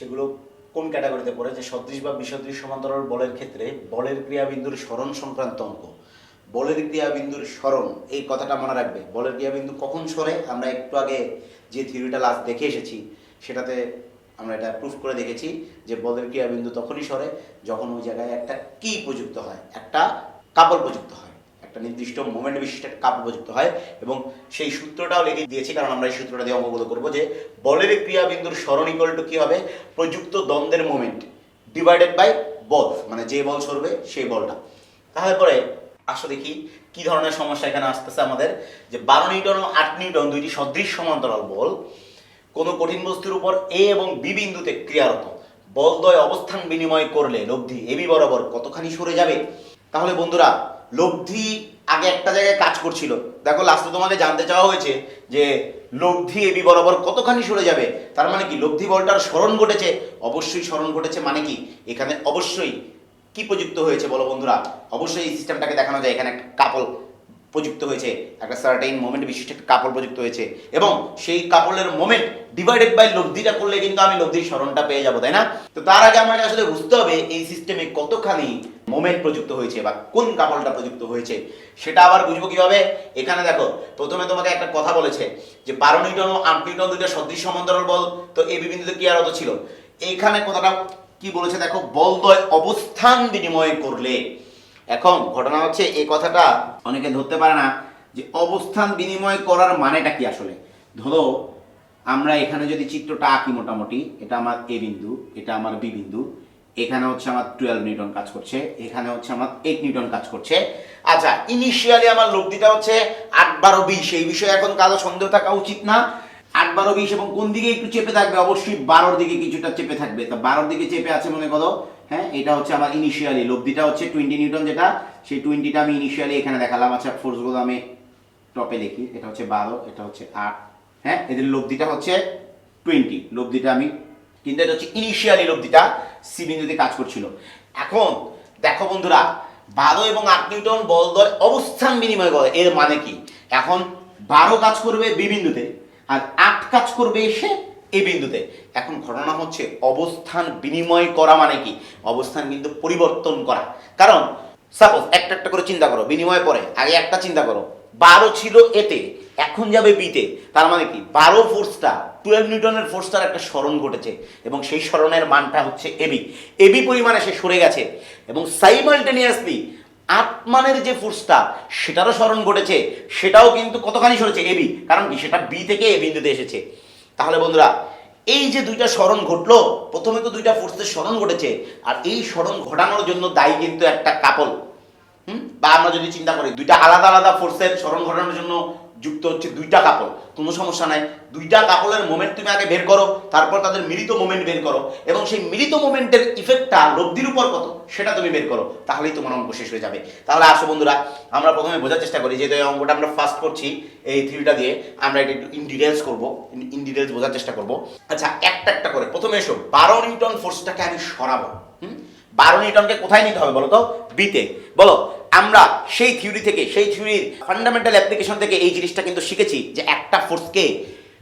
সেগুলো কোন ক্যাটাগরিতে পড়ে? যে সদৃশ বা বিসদৃশ সমান্তরাল বলের ক্ষেত্রে বলের ক্রিয়াবিন্দুর স্মরণ সংক্রান্ত অঙ্ক। বলের ক্রিয়াবিন্দুর স্মরণ, এই কথাটা মনে রাখবে। বলের ক্রিয়াবিন্দু কখন সরে? আমরা একটু আগে যে থিওরিটা লাস্ট দেখে এসেছি, সেটাতে আমরা এটা প্রুফ করে দেখেছি যে বলের ক্রিয়াবিন্দু তখনই সরে যখন ওই জায়গায় একটা কি প্রযুক্ত হয়? একটা কাপড় প্রযুক্ত হয়। একটা নির্দিষ্ট মোমেন্ট বিশিষ্ট একটা কাপড় প্রযুক্ত হয় এবং সেই সূত্রটাও লিখে দিয়েছি, কারণ আমরা এই সূত্রটা দিয়ে অঙ্কগুলো করব যে বলের ক্রিয়াবিন্দুর স্মরণ ইকুয়াল টু কি হবে? প্রযুক্ত দ্বন্দ্বের মোমেন্ট ডিভাইডেড বাই বল মানে যে বল সরবে সেই বলটা। তাহলে পরে আসো দেখি কি ধরনের সমস্যা এখানে আসতেছে আমাদের, যে বারো নিউটন ও আট নিউটন দুইটি সদৃশ সমান্তরাল বল কোনো কঠিন বস্তুর উপর এ এবং বি বিন্দুতে ক্রিয়ারত। বলদ্বয় অবস্থান বিনিময় করলে, লব্ধি এবি বরাবর কতখানি সরে যাবে? তাহলে বন্ধুরা লব্ধি আগে একটা জায়গায় কাজ করছিল। দেখো লাস্টে তোমাকে জানতে চাওয়া হয়েছে যে, লব্ধি এবি বরাবর কতখানি সরে যাবে? তার মানে কি? লব্ধি বলটার স্মরণ ঘটেছে? অবশ্যই স্মরণ ঘটেছে মানে কি? এখানে অবশ্যই কি প্রযুক্ত হয়েছে বলো বন্ধুরা? অবশ্যই এই সিস্টেমটাকে দেখানো যায়। এখানে একটা কাপল প্রযুক্ত হয়েছে। একটা সার্টেইন মোমেন্ট বিশিষ্ট একটা কাপড় প্রযুক্ত হয়েছে। এবং সেই কাপড়ের মোমেন্ট ডিভাইডেড বাই লব্ধিটা করলে কিন্তু আমি লব্ধির স্মরণটা পেয়ে যাব, তাই না? তো তার আগে আমাকে আসলে বুঝতে হবে এই সিস্টেমে কতখানি মোমেন্ট প্রযুক্ত হয়েছে বা কোন কাপড়টা প্রযুক্ত হয়েছে, সেটা আবার বুঝব কীভাবে? এখানে দেখো, প্রথমে তোমাকে একটা কথা বলেছে যে বারো নিউটন ও আট নিউটন দুইটা সদৃশ সমান্তরাল বল, তো এই বিবিন্দুতে কি আর অত ছিল? এইখানে কথাটা কি বলেছে দেখো বলদ্বয় অবস্থান বিনিময় করলে। এখন ঘটনা হচ্ছে এই কথাটা অনেকে ধরতে পারে না যে অবস্থান বিনিময় করার মানেটা কি আসলে? ধরো, আমরা এখানে যদি চিত্রটা আঁকি মোটামুটি, এটা আমার এ বিন্দু, এটা আমার বি বিন্দু এখানে হচ্ছে আমার টুয়েলভ নিউটন কাজ করছে, এখানে হচ্ছে আমার এইট নিউটন কাজ করছে। আচ্ছা ইনিশিয়ালি আমার লব্ধিটা হচ্ছে আট বারো বিশ, এই বিষয়ে এখন কারও সন্দেহ থাকা উচিত না। আট বারো বিশ এবং কোন দিকে একটু চেপে থাকবে? অবশ্যই বারোর দিকে কিছুটা চেপে থাকবে। তা বারোর দিকে চেপে আছে মনে করো হ্যাঁ এটা হচ্ছে আমার ইনিশিয়ালি লব্ধিটা হচ্ছে টোয়েন্টি নিউটন যেটা, সেই টোয়েন্টিটা আমি ইনিশিয়ালি এখানে দেখালাম। আচ্ছা ফোর্সগুলো আমি টপে দেখি, এটা হচ্ছে বারো, এটা হচ্ছে আট হ্যাঁ এদের লব্ধিটা হচ্ছে টোয়েন্টি লব্ধিটা আমি কিন্তু এটা হচ্ছে ইনিশিয়ালি লব্ধিটা সি বিন্দুতে কাজ করছিল। এখন দেখো বন্ধুরা, বারো এবং আট নিউটন বল দল অবস্থান বিনিময় করে, এর মানে কি? এখন বারো কাজ করবে বি বিন্দুতে, আর আট কাজ করবে এসে এ বিন্দুতে। এখন ঘটনা হচ্ছে অবস্থান বিনিময় করা মানে কি? অবস্থান কিন্তু পরিবর্তন করা। কারণ সাপোজ একটা একটা করে চিন্তা করো, বিনিময় পরে, আগে একটা চিন্তা করো। বারো ছিল এতে, এখন যাবে বিতে। তার মানে কি? বারো ফোর্সটা টুয়েলভ নিউটনের ফোর্সটার একটা স্মরণ ঘটেছে, এবং সেই স্মরণের মানটা হচ্ছে এবি এবি পরিমাণে সে সরে গেছে, এবং সাইমালটেনিয়াসলি আত্মানের যে ফোর্সটা সেটারও স্মরণ ঘটেছে, সেটাও কিন্তু কতখানি সরেছে এবি কারণ কি? সেটা বি থেকে এ বিন্দুতে এসেছে। তাহলে বন্ধুরা, এই যে দুইটা স্মরণ ঘটলো, প্রথমে তো দুইটা ফোর্সের স্মরণ ঘটেছে, আর এই স্মরণ ঘটানোর জন্য দায়ী কিন্তু একটা কাপল বা আমরা যদি চিন্তা করি, দুইটা আলাদা আলাদা ফোর্সের স্মরণ ঘটানোর জন্য যুক্ত হচ্ছে দুইটা কাপল কোনো সমস্যা নাই। দুইটা কাপলের মোমেন্ট তুমি আগে বের করো, তারপর তাদের মিলিত মোমেন্ট বের করো এবং সেই মিলিত মোমেন্টের ইফেক্টটা লব্ধির উপর কত, সেটা তুমি বের করো, তাহলেই তোমার অঙ্ক শেষ হয়ে যাবে। তাহলে আসো বন্ধুরা, আমরা প্রথমে বোঝার চেষ্টা করি, যেহেতু এই অঙ্কটা আমরা ফার্স্ট করছি, এই থ্রিটা দিয়ে আমরা এটা একটু ইন ডিটেলস করব ইন ডিটেলস বোঝার চেষ্টা করব। আচ্ছা একটা একটা করে, প্রথমে এসো, বারো নিউটন ফোর্সটাকে আমি সরাবো, হুম? বারো নিউটনকে কোথায় নিতে হবে বলতো? তো। বিতে বলো, আমরা সেই থিওরি থেকে, সেই থিওরির ফান্ডামেন্টাল অ্যাপ্লিকেশন থেকে এই জিনিসটা কিন্তু শিখেছি যে একটা ফোর্সকে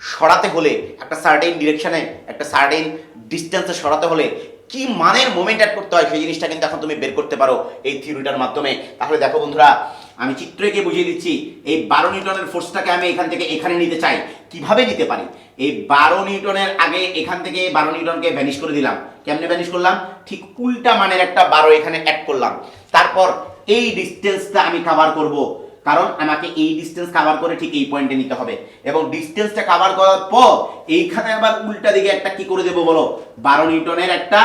সরাতে হলে, একটা সার্টেন ডিরেকশানে একটা সার্টেন ডিস্টেন্সে সরাতে হলে কি মানের মোমেন্ট অ্যাড করতে হয় সেই জিনিসটা কিন্তু এখন তুমি বের করতে পারো এই থিওরিটার মাধ্যমে। তাহলে দেখো বন্ধুরা আমি চিত্র এঁকে বুঝিয়ে দিচ্ছি, এই বারো নিউটনের ফোর্সটাকে আমি এখান থেকে এখানে নিতে চাই। কীভাবে নিতে পারি? এই বারো নিউটনের আগে এখান থেকে বারো নিউটনকে ভ্যানিশ করে দিলাম। কেমনে ভ্যানিশ করলাম? ঠিক উল্টা মানের একটা বারো এখানে অ্যাড করলাম। তারপর এই ডিস্টেন্সটা আমি কাভার করব। কারণ আমাকে এই ডিস্টেন্স কাভার করে ঠিক এই পয়েন্টে নিতে হবে। এবং ডিস্টেন্সটা কাভার করার পর এইখানে আবার উল্টা দিকে একটা কি করে দেবো বলো? বারো নিউটনের একটা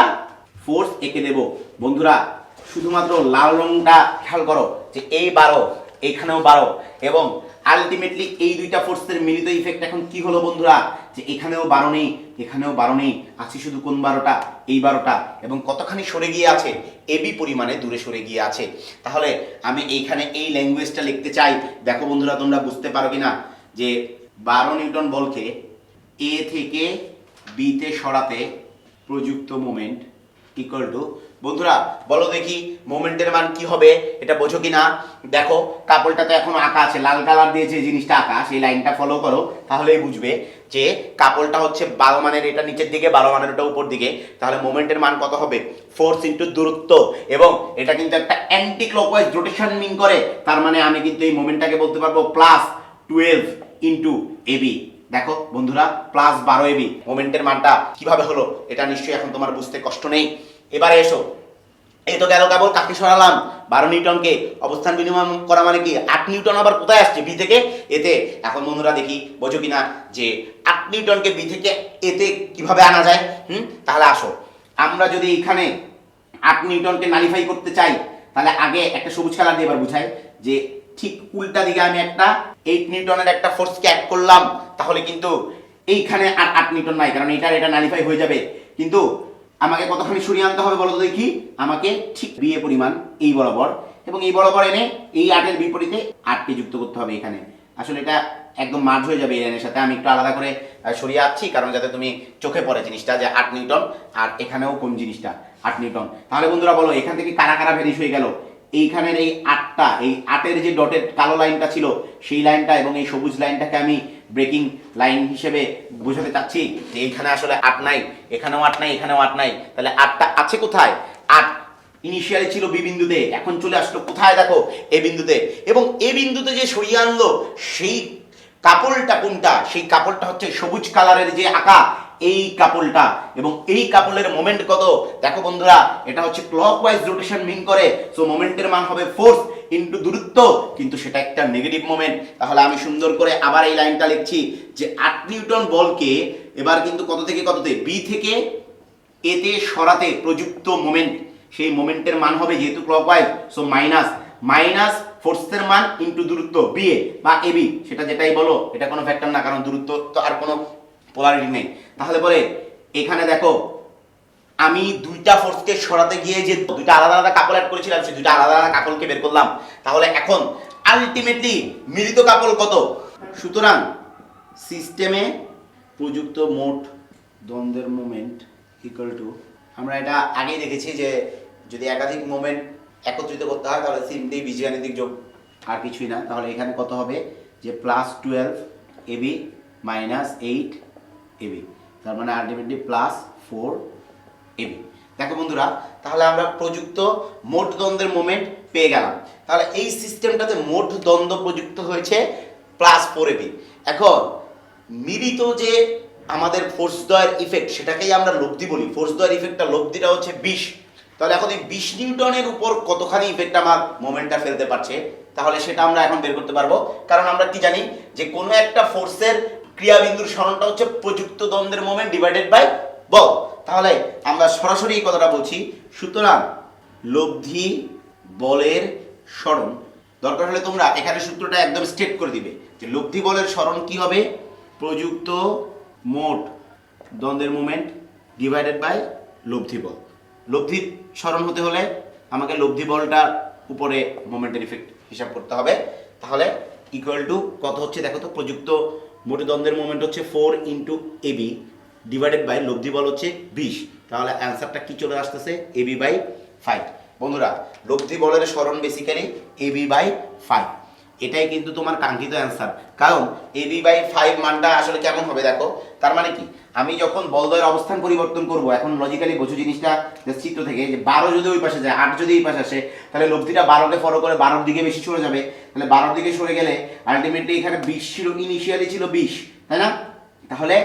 ফোর্স এঁকে দেব। বন্ধুরা, শুধুমাত্র লাল রংটা খেয়াল করো। যে এই বারো, এখানেও বারো। এবং আলটিমেটলি এই দুইটা ফোর্সের মিলিত ইফেক্ট এখন কি হলো বন্ধুরা? যে এখানেও বারো নেই, এখানেও বারো নেই। আছে শুধু কোন বারোটা? এই বারোটা। এবং কতখানি সরে গিয়ে আছে? এবি পরিমাণে দূরে সরে গিয়ে আছে। তাহলে আমি এইখানে এই ল্যাঙ্গুয়েজটা লিখতে চাই। দেখো বন্ধুরা, তোমরা বুঝতে পারো কিনা? যে বারো নিউটন বলকে এ থেকে বিতে সরাতে প্রযুক্ত মোমেন্ট ইকুয়াল টু বন্ধুরা, বলো দেখি মোমেন্টের মান কি হবে, এটা বোঝো কি না দেখো কাপড়টা তো এখনও আঁকা আছে, লাল কালার দিয়ে যে জিনিসটা আঁকা, সেই লাইনটা ফলো করো, তাহলেই বুঝবে যে কাপড়টা হচ্ছে বারো মানের, এটা নিচের দিকে বারো মানের ওটা উপর দিকে। তাহলে মোমেন্টের মান কত হবে? ফোর্স ইন্টু দূরত্ব। এবং এটা কিন্তু একটা অ্যান্টি ক্লকওয়াইজ রোটেশন মিন করে। তার মানে আমি কিন্তু এই মোমেন্টটাকে বলতে পারব প্লাস টুয়েলভ ইন্টু এবি দেখো, বন্ধুরা প্লাস বারো এবি মোমেন্টের মানটা কীভাবে হলো, এটা নিশ্চয়ই এখন তোমার বুঝতে কষ্ট নেই। এবারে এসো। এই তো গেল কেবল কাকে সরালাম। বারো নিউটনকে অবস্থান বিনিময় করা মানে কি? আট নিউটন আবার কোথায় আসছে? বি থেকে এতে? এখন বন্ধুরা দেখি, বোঝো কিনা যে আট নিউটনকে বি থেকে এতে কীভাবে আনা যায়? হুম? তাহলে আসো। আমরা যদি এখানে আট নিউটনকে নালিফাই করতে চাই, তাহলে আগে একটা সবুজ খেলা দিয়ে এবার বুঝাই যে ঠিক উল্টা দিকে আমি একটা এইট নিউটনের একটা ফোর্সকে অ্যাড করলাম, তাহলে কিন্তু এইখানে আর আট নিউটন নাই, কারণ এটার এটা নালিফাই হয়ে যাবে। কিন্তু আমাকে কতখানি সরিয়ে আনতে হবে বলো দেখি? আমাকে ঠিক বিয়ে পরিমাণ এই বরাবর এবং এই বরাবর এনে এই আটের বিপরীতে আটকে যুক্ত করতে হবে এখানে। আসলে এটা একদম মার্জ হয়ে যাবে এই লাইনের সাথে। আমি একটু আলাদা করে সরিয়ে আছি কারণ যাতে তুমি চোখে পড়ে জিনিসটা যে আট নিউটন আর এখানেও কোন জিনিসটা, আট নিউটন। তাহলে বন্ধুরা বলো, এখান থেকে কারা কারা ভ্যানিশ হয়ে গেল? এইখানের এই আটটা, এই আটের যে ডটের কালো লাইনটা ছিল, সেই লাইনটা এবং এই সবুজ লাইনটাকে আমি ব্রেকিং লাইন হিসেবে বোঝাতে চাচ্ছি যে এইখানে আসলে আট নাই, এখানেও আট নাই, এখানেও আট নাই। তাহলে আটটা আছে কোথায়? আট ইনিশিয়ালি ছিল বি বিন্দুতে, এখন চলে আসলো কোথায় দেখো? এ বিন্দুতে। এবং এ বিন্দুতে যে সরিয়ে আনলো, সেই কাপড়টা কোনটা? সেই কাপড়টা হচ্ছে সবুজ কালারের যে আঁকা, এই কাপড়টা এবং এই কাপড়ের মোমেন্ট কত? দেখো বন্ধুরা, এটা হচ্ছে ক্লক ওয়াইজ রোটেশন মিন করে সো মোমেন্টের মান হবে ফোর্স ইনটু দূরত্ব, কিন্তু সেটা একটা নেগেটিভ মোমেন্ট তাহলে আমি সুন্দর করে আবার এই লাইনটা লিখছি যে আট নিউটন বলকে এবার কিন্তু কত থেকে কততে? বি থেকে এতে সরাতে প্রযুক্ত মোমেন্ট সেই মোমেন্টের মান হবে যেহেতু ক্লকওয়াইজ সো মাইনাস মাইনাস ফোর্সের মান ইনটু দূরত্ব বিএ বা এবি সেটা যেটাই বলো, এটা কোনো ফ্যাক্টর না, কারণ দূরত্ব তো আর কোনো পোলারিটি নেই। তাহলে পরে এখানে দেখো আমি দুইটা ফোর্সকে সরাতে গিয়ে যে দুইটা আলাদা আলাদা কাপড় অ্যাড করেছিলাম, সেই দুইটা আলাদা আলাদা কাপড়কে বের করলাম। তাহলে এখন আলটিমেটলি মিলিত কাপড় কত? সুতরাং সিস্টেমে প্রযুক্ত মোট দ্বন্দ্বের মোমেন্ট ইকুয়াল টু আমরা এটা আগেই দেখেছি যে যদি একাধিক মোমেন্ট একত্রিত করতে হয়, তাহলে সিম্পলি বীজগাণিতিক যোগ আর কিছুই না। তাহলে এখানে কত হবে? যে plus twelve AB minus eight AB তার মানে আলটিমেটলি প্লাস ফোর এবি দেখো বন্ধুরা, তাহলে আমরা প্রযুক্ত মোট দ্বন্দ্বের মোমেন্ট পেয়ে গেলাম। তাহলে এই সিস্টেমটাতে মোট দ্বন্দ্ব প্রযুক্ত হয়েছে প্লাস ফোর এবি এখন, মিলিত যে আমাদের ফোর্স দয়ের ইফেক্ট সেটাকেই আমরা লব্ধি বলি। ফোর্স দয়ের ইফেক্টটা লব্ধিটা হচ্ছে বিশ তাহলে এখন এই বিশ নিউটনের উপর কতখানি ইফেক্ট আমার মোমেন্টটা ফেলতে পারছে, তাহলে সেটা আমরা এখন বের করতে পারব। কারণ আমরা কি জানি যে কোনো একটা ফোর্সের ক্রিয়াবিন্দুর সরণটা হচ্ছে প্রযুক্ত দ্বন্দ্বের মোমেন্ট ডিভাইডেড বাই বল। তাহলে আমরা সরাসরি এই কথাটা বলছি। সুতরাং লব্ধি বলের স্মরণ। দরকার হলে তোমরা এখানে সূত্রটা একদম স্ট্রেট করে দিবে যে লব্ধি বলের স্মরণ কি হবে? প্রযুক্ত মোট দ্বন্দ্বের মুমেন্ট ডিভাইডেড বাই লব্ধি বল। লব্ধির স্মরণ হতে হলে আমাকে লব্ধি বলটার উপরে মোমেন্টের ইফেক্ট হিসাব করতে হবে। তাহলে ইকুয়াল টু কত হচ্ছে দেখো তো? প্রযুক্ত মোট দ্বন্দ্বের মোমেন্ট হচ্ছে four into AB divided by লব্ধি বল হচ্ছে বিশ। তাহলে অ্যান্সারটা কি চলে আসতেছে? এবি বাই ফাইভ বন্ধুরা লব্ধি বলের স্মরণ বেসিক্যালি এবি বাই ফাইভ এটাই কিন্তু তোমার কাঙ্ক্ষিত অ্যান্সার কারণ এবি বাই ফাইভ মানটা আসলে কেমন হবে দেখো? তার মানে কি? আমি যখন বলদয়ের অবস্থান পরিবর্তন করব, এখন লজিক্যালি বোঝো জিনিসটা চিত্র থেকে যে বারো যদি ওই পাশে যায়, আট যদি এই পাশে আসে, তাহলে লব্ধিটা বারোকে ফলো করে বারোর দিকে বেশি সরে যাবে। তাহলে বারোর দিকে সরে গেলে আলটিমেটলি এখানে বিশ ছিল ইনিশিয়ালি ছিল বিশ, তাই না? তাহলে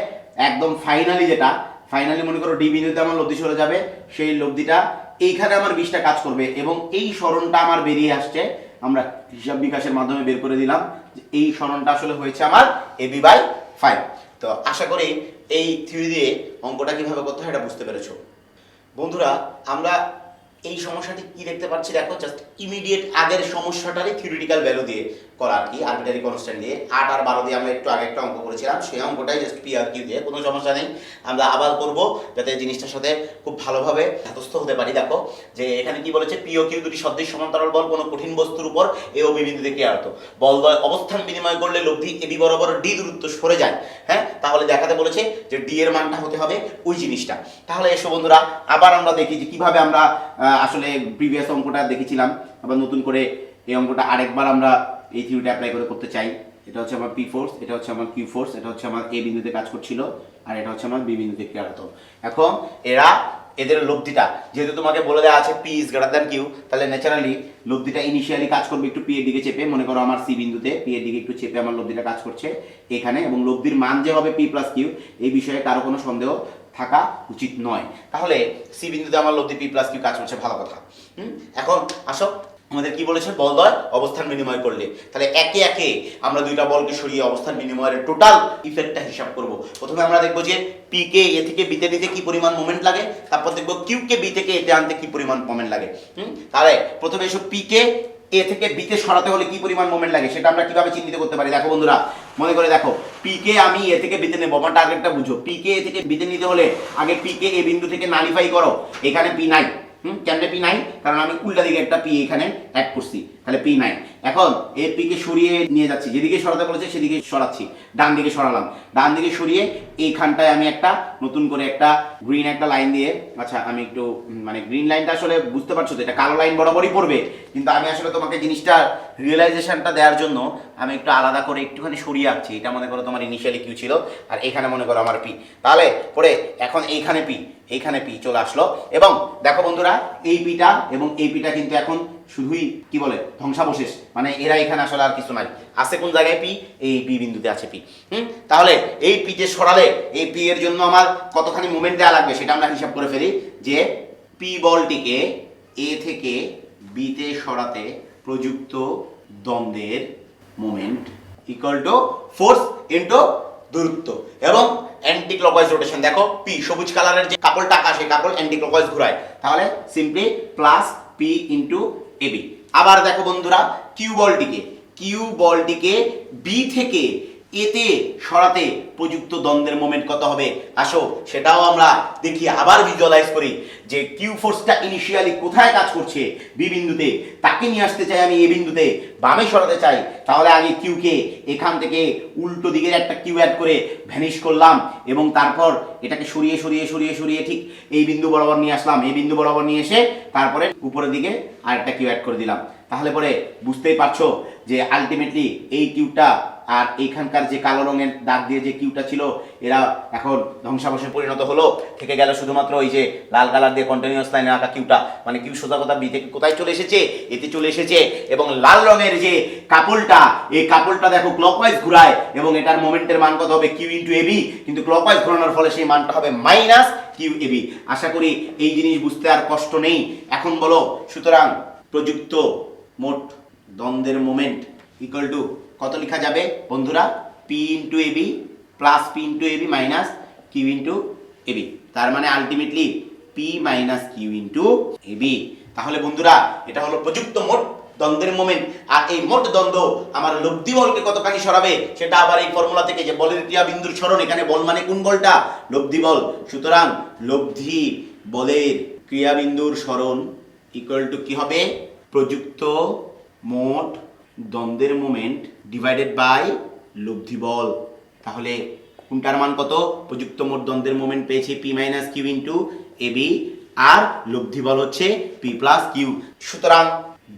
একদম ফাইনালি যেটা ফাইনালি মনে করো ডি বিন্দুতে আমার লব্ধি সরে যাবে, সেই লব্ধিটা এইখানে আমার বিষটা কাজ করবে এবং এই স্মরণটা আমার বেরিয়ে আসছে, আমরা হিসাব বিকাশের মাধ্যমে বের করে দিলাম যে এই স্মরণটা আসলে হয়েছে আমার এবি বাই ফাইভ তো আশা করি এই থিওরি দিয়ে অঙ্কটা কীভাবে করতে হয় এটা বুঝতে পেরেছ। বন্ধুরা, আমরা এই সমস্যাটি কি দেখতে পাচ্ছি? দেখো জাস্ট ইমিডিয়েট আগের সমস্যাটারই থিওরিটিক্যাল ভ্যালু দিয়ে করা আর কি আরবিটারি কনস্ট্যান্ট দিয়ে। আট আর বারো দিয়ে আমরা একটু আগে একটা অঙ্ক করেছিলাম, সেই অঙ্কটাই জাস্ট পি আর কিউ দিয়ে। কোনো সমস্যা নেই, আমরা আবার করব যাতে জিনিসটার সাথে খুব ভালোভাবে ধাতস্থ হতে পারি। দেখো, যে এখানে কি বলেছে পিও কিউ দুটি সদৃশ সমান্তরাল বল, কোনো কঠিন বস্তুর উপর এ ও বি বিন্দুতে ক্রিয়ারত। বল দ্বয় অবস্থান বিনিময় করলে লব্ধি এবি বরাবর ডি দূরত্ব সরে যায়। হ্যাঁ তাহলে দেখাতে বলেছে যে ডি এর মানটা হতে হবে ওই জিনিসটা। তাহলে এসো বন্ধুরা, আবার আমরা দেখি যে কীভাবে আমরা আসলে প্রিভিয়াস অঙ্কটা দেখেছিলাম। আবার নতুন করে এই অঙ্কটা আরেকবার আমরা এই থিওরিটা অ্যাপ্লাই করে করতে চাই। এটা হচ্ছে আমার পি ফোর্স এটা হচ্ছে আমার কিউ ফোর্স এটা হচ্ছে আমার এ বিন্দুতে কাজ করছিল, আর এটা হচ্ছে আমার বি বিন্দুতে ক্রিয়ারত এখন এরা, এদের লব্ধিটা, যেহেতু তোমাকে বলে দেওয়া আছে P is greater than Q তাহলে ন্যাচারালি লব্ধিটা ইনিশিয়ালি কাজ করবে একটু পি এর দিকে চেপে, মনে করো আমার সি বিন্দুতে পি এর দিকে একটু চেপে আমার লব্ধিটা কাজ করছে এখানে, এবং লব্ধির মান যে হবে পি প্লাস কিউ এই বিষয়ে কারও কোনো সন্দেহ থাকা উচিত নয়। তাহলে সি বিন্দুতে আমার লব্ধি পি প্লাস কিউ কাজ করছে, ভালো কথা। হুম? এখন আসো আমাদের কি বলেছে বলদয় অবস্থান বিনিময় করলে। তাহলে একে একে আমরা দুইটা বলকে সরিয়ে অবস্থান বিনিময়ের টোটাল ইফেক্টটা হিসাব করব। প্রথমে আমরা দেখব যে পি কে এ থেকে বিতে নিতে কি পরিমাণ মোমেন্ট লাগে, তারপর দেখব কিউ কে বি থেকে এতে আনতে কি পরিমাণ মোমেন্ট লাগে। হুম? তাহলে প্রথমে এসব পি কে এ থেকে বিতে সরাতে হলে কি পরিমাণ মোমেন্ট লাগে, সেটা আমরা কীভাবে চিহ্নিত করতে পারি? দেখো বন্ধুরা, মনে করে দেখো পি কে আমি এ থেকে বিতে নেব, আমার টার্গেটটা বুঝো। পি কে এ থেকে বিতে নিতে হলে আগে পি কে এ বিন্দু থেকে নালিফাই করো। এখানে পি নাই। হুম? কেমনে পি নাই কারণ আমি উল্টা দিকে একটা পি এখানে অ্যাড করছি। তাহলে পি নাই এখন এই পি কে সরিয়ে নিয়ে যাচ্ছি। যেদিকে সরাতে বলেছে সেদিকে সরাচ্ছি। ডান দিকে সরালাম। ডান দিকে সরিয়ে এইখানটায় আমি একটা নতুন করে একটা গ্রিন একটা লাইন দিয়ে আচ্ছা আমি একটু মানে গ্রিন লাইনটা আসলে বুঝতে পারছ তো? এটা কালো লাইন বরাবরই পড়বে। কিন্তু আমি আসলে তোমাকে জিনিসটা রিয়েলাইজেশনটা দেওয়ার জন্য আমি একটু আলাদা করে একটুখানি সরিয়ে আঁকছি এটা মনে করো তোমার ইনিশিয়ালি কিউ ছিল, আর এখানে মনে করো আমার পি তাহলে পরে এখন এইখানে পি এইখানে পি চলে আসলো। এবং দেখো বন্ধুরা, এই পিটা এবং এই পিটা কিন্তু এখন শুধুই কি বলে, ধ্বংসাবশেষ। মানে এরা এখানে আসলে আর কিছু নাই। আছে কোন জায়গায় পি এই পি বিন্দুতে আছে পি হুম? তাহলে এই পি পিতে সরালে, এই পি এর জন্য আমার কতখানি মুভমেন্ট দেওয়া লাগবে সেটা আমরা হিসাব করে ফেলি যে পি বলটিকে এ থেকে বিতে সরাতে প্রযুক্ত দ্বন্দ্বের moment equal to force into দূরত্ব এবং অ্যান্টি ক্লকওয়াইজ রোটেশন দেখো পি সবুজ কালারের যে কাপড়টা আসে কাপড় অ্যান্টি ক্লকওয়াইজ ঘুরায়। তাহলে simply plus P into AB আবার দেখো বন্ধুরা কিউ বলটিকে কিউ বলটিকে বি থেকে এতে সরাতে প্রযুক্ত দ্বন্দ্বের মোমেন্ট কত হবে? আসো, সেটাও আমরা দেখি, আবার ভিজুয়ালাইজ করি যে কিউ ফোর্সটা ইনিশিয়ালি কোথায় কাজ করছে? বি বিন্দুতে। তাকে নিয়ে আসতে চাই আমি এ বিন্দুতে। বামে সরাতে চাই, তাহলে আগে কিউকে এখান থেকে উল্টো দিকের একটা কিউ অ্যাড করে ভ্যানিশ করলাম এবং তারপর এটাকে সরিয়ে সরিয়ে সরিয়ে সরিয়ে ঠিক এই বিন্দু বরাবর নিয়ে আসলাম। এই বিন্দু বরাবর নিয়ে এসে তারপরে উপরের দিকে আরেকটা কিউ অ্যাড করে দিলাম। তাহলে পরে বুঝতেই পারছ যে আলটিমেটলি এই কিউটা আর এইখানকার যে কালো রঙের দাগ দিয়ে যে কিউটা ছিল, এরা এখন ধ্বংসাবশে পরিণত হলো। থেকে গেল শুধুমাত্র ওই যে লাল কালার দিয়ে কন্টিনিউয়াস লাইনে আঁকা কিউটা মানে কিউ সোজা কথা বি থেকে কোথায় চলে এসেছে? এতে চলে এসেছে। এবং লাল রঙের যে কাপলটা এই কাপলটা দেখো ক্লকওয়াইজ ঘুরায়। এবং এটার মোমেন্টের মান কত হবে? কিউ ইন্টু এবি কিন্তু ক্লকওয়াইজ ঘোরানোর ফলে সেই মানটা হবে মাইনাস কিউ এবি আশা করি এই জিনিস বুঝতে আর কষ্ট নেই। এখন বলো, সুতরাং প্রযুক্ত মোট দ্বন্দ্বের মোমেন্ট ইকুয়াল টু কত লেখা যাবে? বন্ধুরা P into AB plus P into AB minus Q into AB তার মানে ultimately P minus Q into AB তাহলে বন্ধুরা, এটা হলো প্রযুক্ত মোট দ্বন্দ্বের মোমেন্ট আর এই মোট দ্বন্দ্ব আমার লব্ধি বলকে কতখানি সরাবে, সেটা আবার এই ফর্মুলা থেকে যে বলের ক্রিয়া বিন্দুর সরণ, এখানে বল মানে কোন বলটা? লব্ধি বল সুতরাং লব্ধি বলের ক্রিয়া বিন্দুর সরণ ইকুয়াল টু কি হবে? প্রযুক্ত মোট দ্বন্দ্বের মোমেন্ট ডিভাইডেড বাই লব্ধি বল তাহলে কোনটার মান কত? প্রযুক্ত মোট দ্বন্দ্বের মোমেন্ট পেয়েছে P minus Q into A B আর লব্ধি বল হচ্ছে পি প্লাস কিউ সুতরাং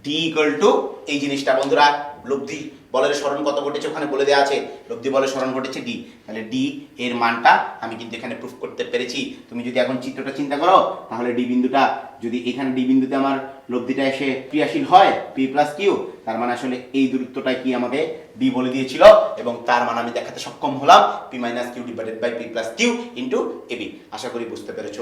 ডি ইকুয়াল টু এই জিনিসটা বন্ধুরা লব্ধি বলের স্মরণ কত ঘটেছে ওখানে বলে দেওয়া আছে? লব্ধি বলের স্মরণ ঘটেছে ডি। তাহলে ডি এর মানটা আমি কিন্তু এখানে প্রুফ করতে পেরেছি। তুমি যদি এখন চিত্রটা চিন্তা করো, তাহলে ডি বিন্দুটা যদি এখানে ডি বিন্দুতে আমার লব্ধিটা এসে ক্রিয়াশীল হয়, পি প্লাস কিউ তার মানে আসলে এই দূরত্বটাই কি আমাকে ডি বলে দিয়েছিল এবং তার মানে আমি দেখাতে সক্ষম হলাম, P minus Q divided by P plus Q into AB আশা করি বুঝতে পেরেছ।